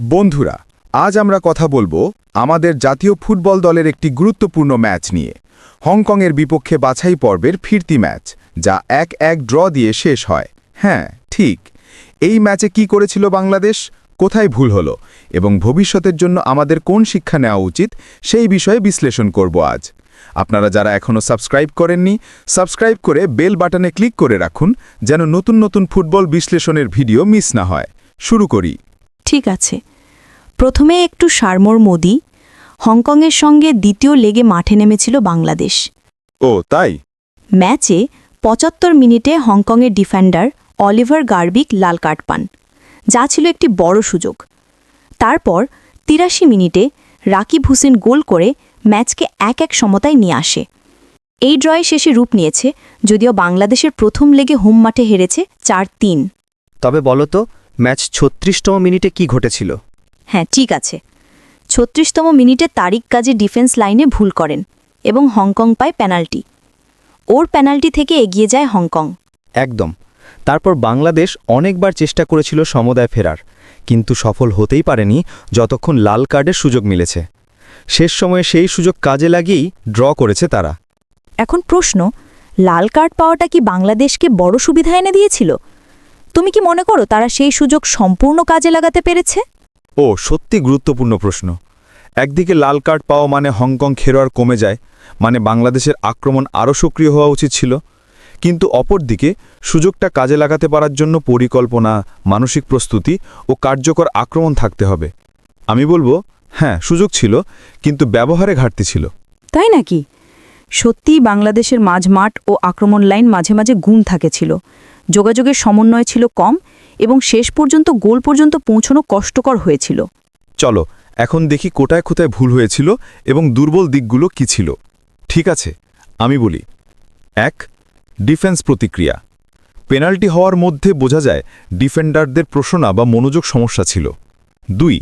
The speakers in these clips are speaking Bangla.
বন্ধুরা, আজ আমরা কথা বলব আমাদের জাতীয় ফুটবল দলের একটি গুরুত্বপূর্ণ ম্যাচ নিয়ে। হংকংয়ের বিপক্ষে বাছাই পর্বের ফিরতি ম্যাচ, যা এক এক ড্র দিয়ে শেষ হয়। হ্যাঁ ঠিক। এই ম্যাচে কি করেছিল বাংলাদেশ? কোথায় ভুল হলো? এবং ভবিষ্যতের জন্য আমাদের কোন শিক্ষা নেওয়া উচিত? সেই বিষয়ে বিশ্লেষণ করব আজ। আপনারা যারা এখনও সাবস্ক্রাইব করেননি, সাবস্ক্রাইব করে বেল বাটনে ক্লিক করে রাখুন, যেন নতুন নতুন ফুটবল বিশ্লেষণের ভিডিও মিস না হয়। শুরু করি। ঠিক আছে। প্রথমে একটু সারমোর মোদি হংকংয়ের সঙ্গে দ্বিতীয় লেগে মাঠে নেমেছিল বাংলাদেশ। ও তাই? ম্যাচে পঁচাত্তর মিনিটে হংকংয়ের ডিফেন্ডার অলিভার গার্বিক লাল কার্ড পান যা ছিল একটি বড় সুযোগ। তারপর তিরাশি মিনিটে রাকিব হুসেন গোল করে ম্যাচকে এক এক সমতায় নিয়ে আসে। এই ড্রয়ে শেষে রূপ নিয়েছে যদিও বাংলাদেশের প্রথম লেগে হোম মাঠে হেরেছে চার তিন। তবে বলতো ম্যাচ ছত্রিশতম মিনিটে কি ঘটেছিল? হ্যাঁ ঠিক আছে। ছত্রিশতম মিনিটে তারিক কাজে ডিফেন্স লাইনে ভুল করেন এবং হংকং পায় পেনাল্টি। ওর পেনাল্টি থেকে এগিয়ে যায় হংকং। একদম। তারপর বাংলাদেশ অনেকবার চেষ্টা করেছিল সমুদায় ফেরার কিন্তু সফল হতেই পারেনি যতক্ষণ লাল কার্ডের সুযোগ মিলেছে। শেষ সময়ে সেই সুযোগ কাজে লাগিয়েই ড্র করেছে তারা। এখন প্রশ্ন লাল কার্ড পাওয়াটা কি বাংলাদেশকে বড় সুবিধা এনে দিয়েছিল? তুমি কি মনে করো তারা সেই সুযোগ সম্পূর্ণ কাজে লাগাতে পেরেছে? ও, সত্যি গুরুত্বপূর্ণ প্রশ্ন। একদিকে লাল কার্ড পাওয়া মানে হংকং খেলোয়াড় কমে যায় মানে বাংলাদেশের আক্রমণ আরও সক্রিয় হওয়া উচিত ছিল। কিন্তু অপরদিকে, সুযোগটা কাজে লাগাতে পারার জন্য পরিকল্পনা, মানসিক প্রস্তুতি ও কার্যকর আক্রমণ থাকতে হবে। আমি বলব হ্যাঁ সুযোগ ছিল, কিন্তু ব্যবহারে ঘাটতি ছিল। তাই নাকি? সত্যিই বাংলাদেশের মাঝমাঠ ও আক্রমণ লাইন মাঝে মাঝে গুম থাকেছিল যোগাযোগের সমন্বয় ছিল কম এবং শেষ পর্যন্ত গোল পর্যন্ত পৌঁছানো কষ্টকর হয়েছিল। চলো, এখন দেখি কোটায় কোথায় ভুল হয়েছিল এবং দুর্বল দিকগুলো কি ছিল। ঠিক আছে, আমি বলি। এক, ডিফেন্স প্রতিক্রিয়া। পেনাল্টি হওয়ার মধ্যে বোঝা যায় ডিফেন্ডারদের প্রশোনা বা মনোযোগ সমস্যা ছিল। দুই,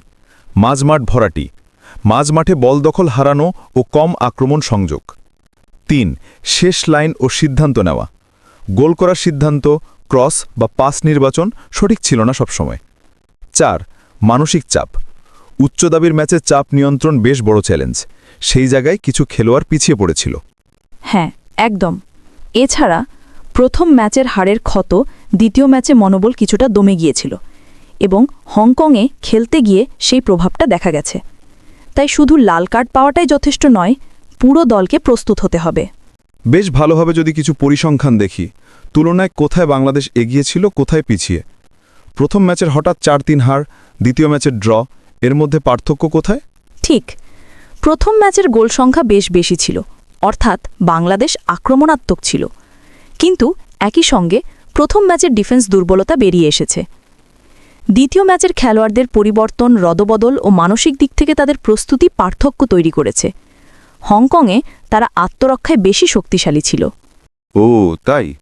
মাঝমাঠ ভরাটি। মাঝমাঠে বল দখল হারানো ও কম আক্রমণ সংযোগ। তিন, শেষ লাইন ও সিদ্ধান্ত নেওয়া। গোল করার সিদ্ধান্ত, ক্রস বা পাস নির্বাচন সঠিক ছিল না সবসময়। চার, মানসিক চাপ। উচ্চ দাবির ম্যাচে চাপ নিয়ন্ত্রণ বেশ বড় চ্যালেঞ্জ। সেই জায়গায় কিছু খেলোয়াড় পিছিয়ে পড়েছিল। হ্যাঁ একদম। এছাড়া প্রথম ম্যাচের হারের ক্ষত দ্বিতীয় ম্যাচে মনোবল কিছুটা দমে গিয়েছিল এবং হংকংয়ে খেলতে গিয়ে সেই প্রভাবটা দেখা গেছে। তাই শুধু লাল কার্ড পাওয়াটাই যথেষ্ট নয়, পুরো দলকে প্রস্তুত হতে হবে। বেশ ভালোভাবে যদি কিছু পরিসংখ্যান দেখি, তুলনায় কোথায় বাংলাদেশ এগিয়েছিল কোথায় পিছিয়ে? প্রথম ম্যাচের হঠাৎ চার তিন হার, দ্বিতীয় ম্যাচের ড্র, এর মধ্যে পার্থক্য কোথায়? ঠিক। প্রথম ম্যাচের গোল সংখ্যা বেশ বেশি ছিল, অর্থাৎ বাংলাদেশ আক্রমণাত্মক ছিল। কিন্তু একই সঙ্গে প্রথম ম্যাচের ডিফেন্স দুর্বলতা বেরিয়ে এসেছে। দ্বিতীয় ম্যাচের খেলোয়াড়দের পরিবর্তন, রদবদল ও মানসিক দিক থেকে তাদের প্রস্তুতি পার্থক্য তৈরি করেছে। হংকংয়ে তারা আত্মরক্ষায় বেশি শক্তিশালী ছিল। ও তাই?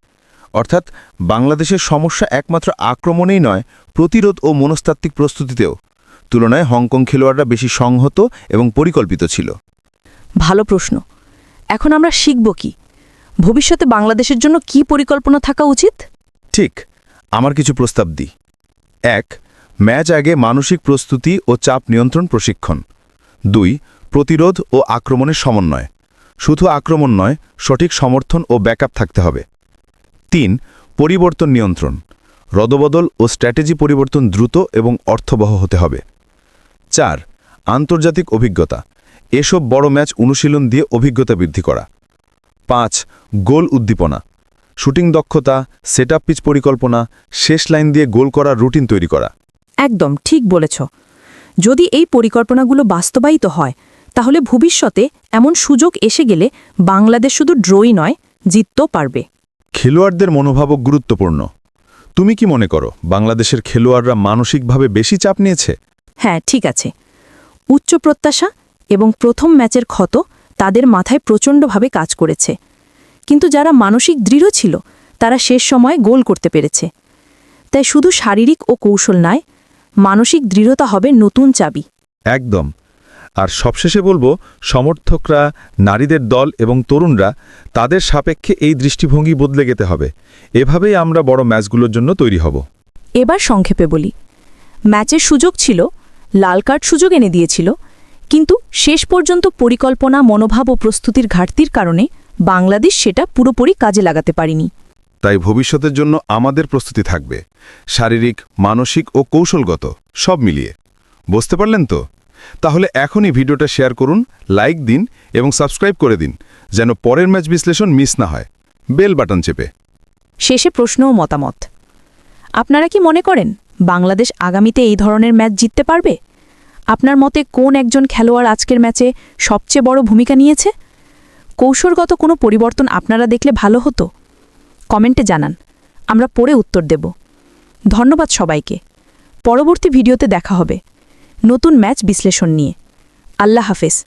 অর্থাৎ বাংলাদেশের সমস্যা একমাত্র আক্রমণেই নয় প্রতিরোধ ও মনস্তাত্ত্বিক প্রস্তুতিতেও। তুলনায় হংকং খেলোয়াড়রা বেশি সংহত এবং পরিকল্পিত ছিল। ভালো প্রশ্ন। এখন আমরা শিখব কি? ভবিষ্যতে বাংলাদেশের জন্য কি পরিকল্পনা থাকা উচিত? ঠিক আমার কিছু প্রস্তাব দিই। এক ম্যাচ আগে মানসিক প্রস্তুতি ও চাপ নিয়ন্ত্রণ প্রশিক্ষণ। দুই প্রতিরোধ ও আক্রমণের সমন্বয়। শুধু আক্রমণ নয়, সঠিক সমর্থন ও ব্যাকআপ থাকতে হবে। তিন, পরিবর্তন নিয়ন্ত্রণ। রদবদল ও স্ট্র্যাটেজি পরিবর্তন দ্রুত এবং অর্থবহ হতে হবে। চার, আন্তর্জাতিক অভিজ্ঞতা। এসব বড় ম্যাচ অনুশীলন দিয়ে অভিজ্ঞতা বৃদ্ধি করা। পাঁচ, গোল উদ্দীপনা। শুটিং দক্ষতা সেট পিচ পরিকল্পনা, শেষ লাইন দিয়ে গোল করা রুটিন তৈরি করা। একদম, ঠিক বলেছ। যদি এই পরিকল্পনাগুলো বাস্তবায়িত হয় তাহলে ভবিষ্যতে এমন সুযোগ এসে গেলে বাংলাদেশ শুধু ড্রই নয় জিততেও পারবে। খেলোয়াড়দের মনোভাবও গুরুত্বপূর্ণ। তুমি কি মনে করো বাংলাদেশের খেলোয়াড়রা মানসিকভাবে বেশি চাপ নিয়েছে? হ্যাঁ ঠিক আছে। উচ্চ প্রত্যাশা এবং প্রথম ম্যাচের ক্ষত তাদের মাথায় প্রচণ্ডভাবে কাজ করেছে। কিন্তু যারা মানসিক দৃঢ় ছিল তারা শেষ সময়ে গোল করতে পেরেছে। তাই শুধু শারীরিক ও কৌশল নয় মানসিক দৃঢ়তা হবে নতুন চাবি। একদম। আর সবশেষে বলব সমর্থকরা নারীদের দল এবং তরুণরা তাদের সাপেক্ষে এই দৃষ্টিভঙ্গি বদলে যেতে হবে। এভাবেই আমরা বড় ম্যাচগুলোর জন্য তৈরি হব। এবার সংক্ষেপে বলি। ম্যাচের সুযোগ ছিল লাল কার্ড সুযোগ এনে দিয়েছিল কিন্তু শেষ পর্যন্ত পরিকল্পনা মনোভাব ও প্রস্তুতির ঘাটতির কারণে বাংলাদেশ সেটা পুরোপুরি কাজে লাগাতে পারেনি। তাই ভবিষ্যতের জন্য আমাদের প্রস্তুতি থাকবে। শারীরিক মানসিক ও কৌশলগত সব মিলিয়ে। বুঝতে পারলেন তো? তাহলে এখনই ভিডিওটা শেয়ার করুন, লাইক দিন এবং সাবস্ক্রাইব করে দিন, যেন পরের ম্যাচ বিশ্লেষণ মিস না হয়। বেল বাটন চেপে। শেষে প্রশ্ন ও মতামত। আপনারা কি মনে করেন, বাংলাদেশ আগামীতে এই ধরনের ম্যাচ জিততে পারবে? আপনার মতে কোন একজন খেলোয়াড় আজকের ম্যাচে সবচেয়ে বড় ভূমিকা নিয়েছে? কৌশলগত কোনো পরিবর্তন আপনারা দেখলে ভালো হতো? কমেন্টে জানান, আমরা পরে উত্তর দেব। ধন্যবাদ সবাইকে। পরবর্তী ভিডিওতে দেখা হবে। নতুন ম্যাচ বিশ্লেষণ নিয়ে। আল্লাহ হাফেজ।